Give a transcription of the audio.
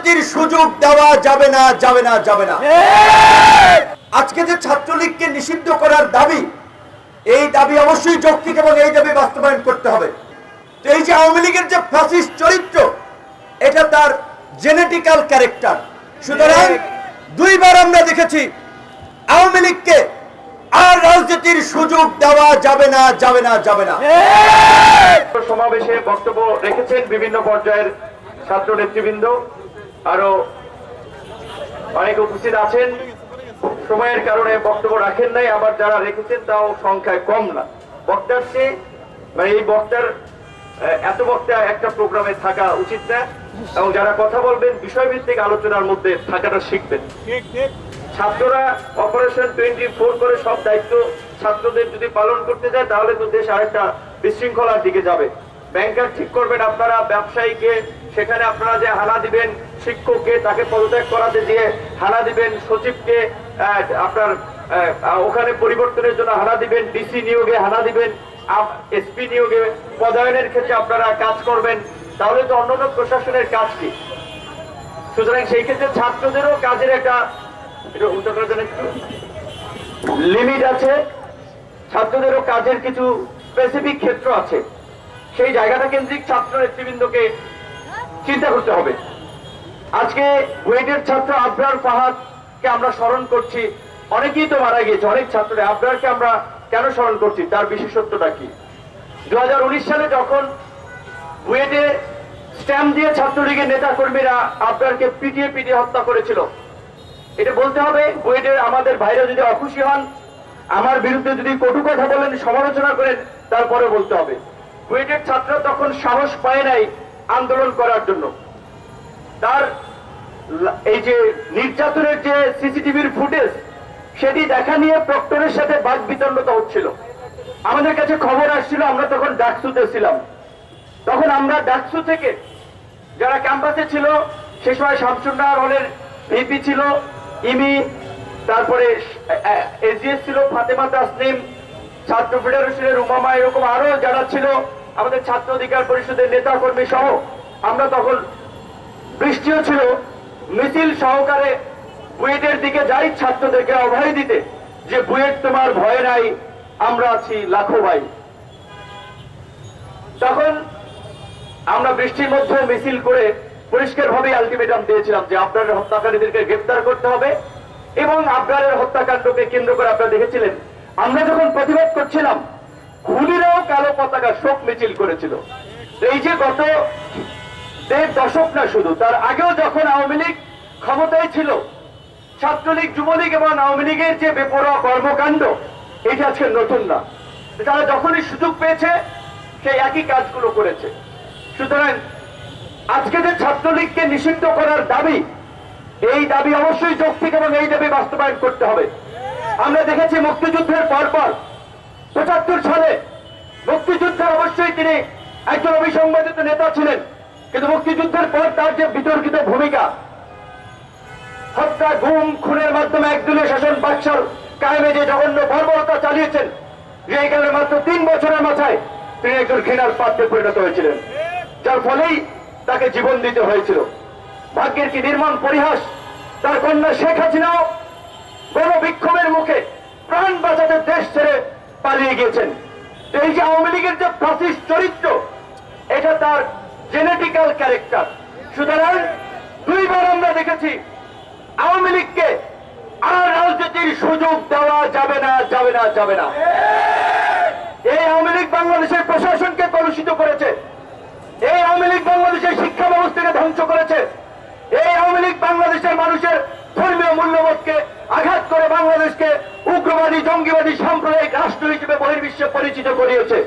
রাজনীতির সুযোগ দেওয়া যাবে না যাবে না যাবে না। আজকে যে ছাত্রলীগকে নিষিদ্ধ করার দাবি এই দাবি অবশ্যই যৌক্তিক এবং এই দাবি বাস্তবায়ন করতে হবে। তো এই যে আওয়ামী লীগের যে ফ্যাসিস্ট চরিত্র এটা তার জেনেটিক্যাল ক্যারেক্টার সুতরাং দুইবার আমরা দেখেছি আওয়ামী লীগকে আর রাজনীতির সুযোগ দেওয়া যাবে না যাবে না যাবে না। সমাবেশে বক্তব্য রেখেছেন বিভিন্ন পর্যায়ের ছাত্র নেতৃবৃন্দ আরও অনেক উপস্থিত আছেন। সময়ের কারণে বক্তব্য রাখেন নাই, আবার যারা রেখেছেন তাও সংখ্যায় কম না। বক্তার চেয়ে মানে এই বক্তার এত বক্তা একটা প্রোগ্রামে থাকা উচিত না, এবং যারা কথা বলবেন, বিষয়ভিত্তিক আলোচনার মধ্যে থাকাটা শিখবেন। ছাত্ররা অপারেশন টোয়েন্টি ফোর করে সব দায়িত্ব ছাত্রদের যদি পালন করতে যায়, তাহলে তো দেশ আরেকটা বিশৃঙ্খলার দিকে যাবে। ব্যাংকার ঠিক করবেন আপনারা, ব্যবসায়ীকে, সেখানে আপনারা যে হানা দিবেন, শিক্ষককে, তাকে পদত্যাগ করাতে দিয়ে হানা দিবেন, সচিবকে আপনার ওখানে পরিবর্তনের জন্য হানা দিবেন, ডিসি নিয়োগে হানা দিবেন এসপি নিয়োগে, পদায়নের ক্ষেত্রে আপনারা কাজ করবেন। তাহলে তো অন্যান্য প্রশাসনের কাজ কি? সুতরাং সেই ক্ষেত্রে ছাত্রদেরও কাজের একটা লিমিট আছে, ছাত্রদেরও কাজের কিছু স্পেসিফিক ক্ষেত্র আছে। সেই জায়গাটা কেন্দ্রিক ছাত্র নেতৃবৃন্দকে চিন্তা করতে হবে। আজকে বুয়েটের ছাত্র আবরার ফাহাদকে আমরা স্মরণ করছি। অনেকেই তো মারা গিয়েছে, অনেক ছাত্ররা। আবরারকে আমরা কেন স্মরণ করছি? তার বিশেষত্বটা কি? দু হাজার উনিশ সালে যখন বুয়েটে স্ট্যাম্প দিয়ে ছাত্রলীগের নেতা কর্মীরা আবরারকে পিটিয়ে পিটিয়ে হত্যা করেছিল, এটা বলতে হবে বুয়েটের আমাদের ভাইরা যদি অখুশি হন, আমার বিরুদ্ধে যদি কটু কথা বলেন, সমালোচনা করেন তারপরে বলতে হবে। বুয়েটের ছাত্র তখন সাহস পায় নাই আন্দোলন করার জন্য। তার এই যে নির্যাতনের যে সিসিটিভির ফুটেজ, সেটি দেখা নিয়ে প্রক্টরের সাথে বাদ বিতণ্ডতা হচ্ছিল। আমাদের কাছে খবর আসছিল, আমরা তখন ডাকসুতে ছিলাম। তখন আমরা ডাকসু থেকে যারা ক্যাম্পাসে ছিল, সে সময় শামসুন্নার হলের ভিপি ছিল, ইমি, তারপরে এসডিএস ছিল, ফাতেমা তাসনিম, ছাত্র ফেডারেশনের উমামা, এরকম আরও যারা ছিল আমাদের ছাত্র অধিকার পরিষদের নেতা কর্মী সহ, আমরা তখন বৃষ্টিও ছিল, মিছিল সহকারে বুয়েটের দিকে যাই ছাত্রদেরকে অভয় দিতে, যে বুয়েট তোমার ভয় নাই, আমরা আছি লাখো ভাই। তখন আমরা বৃষ্টির মধ্যে মিছিল করে পরিষ্কারভাবে আলটিমেটাম দিয়েছিলাম যে আবরারের হত্যাকারীদেরকে গ্রেফতার করতে হবে এবং আবরারের হত্যাকাণ্ডকে কেন্দ্র করে আপনারা দেখেছিলেন। আমরা যখন প্রতিবাদ করছিলাম খুনিরাও কালো পতাকা শোক মিছিল করেছিল। এই যে গত দেড় দশক না শুধু, তার আগেও যখন আওয়ামী লীগ ক্ষমতায় ছিল, ছাত্রলীগ, যুবলীগ এবং আওয়ামী লীগের যে বেপরোয়া কর্মকাণ্ড এটা আজকে নতুন না। তারা যখনই সুযোগ পেয়েছে, সেই একই কাজগুলো করেছে। সুতরাং আজকে যে ছাত্রলীগকে নিষিদ্ধ করার দাবি, এই দাবি অবশ্যই যৌক্তিক এবং এই দাবি বাস্তবায়ন করতে হবে। আমরা দেখেছি মুক্তিযুদ্ধের পরপর পঁচাত্তর সালে মুক্তিযুদ্ধে অবশ্যই তিনি একজন অবিসংবাদিত নেতা ছিলেন, কিন্তু মুক্তিযুদ্ধের পর তার যে বিতর্কিত ভূমিকা, হত্যা, গুম, খুনের মাধ্যমে একদলীয় শাসন বাদশার কায়েমে যে জঘন্য বর্বরতা চালিয়েছেন যে কারণে মাত্র তিন বছরের মাথায় তিনি একজন ঘৃণার পাত্রে পরিণত হয়েছিলেন, যার ফলেই তাকে জীবন দিতে হয়েছিল। ভাগ্যের কি নির্মম পরিহাস তার কন্যা শেখ হাসিনাও গণবিক্ষোভের মুখে প্রাণ বাঁচাতে দেশ ছেড়ে পালিয়ে গিয়েছেন। এই যে আওয়ামী লীগের যে প্রাচীর চরিত্র, এটা তার জেনেটিক্যাল ক্যারেক্টার সুতরাং দুইবার আমরা দেখেছি আওয়ামী লীগকে আর রাজনীতির সুযোগ দেওয়া যাবে না যাবে না যাবে না। এই আওয়ামী লীগ বাংলাদেশের প্রশাসনকে কলুষিত করেছে। এই আওয়ামী লীগ বাংলাদেশের শিক্ষা ব্যবস্থাকে ধ্বংস করেছে। এই আওয়ামী লীগ বাংলাদেশের মানুষের বহির্বিশ্বে পরিচিত করিয়েছে।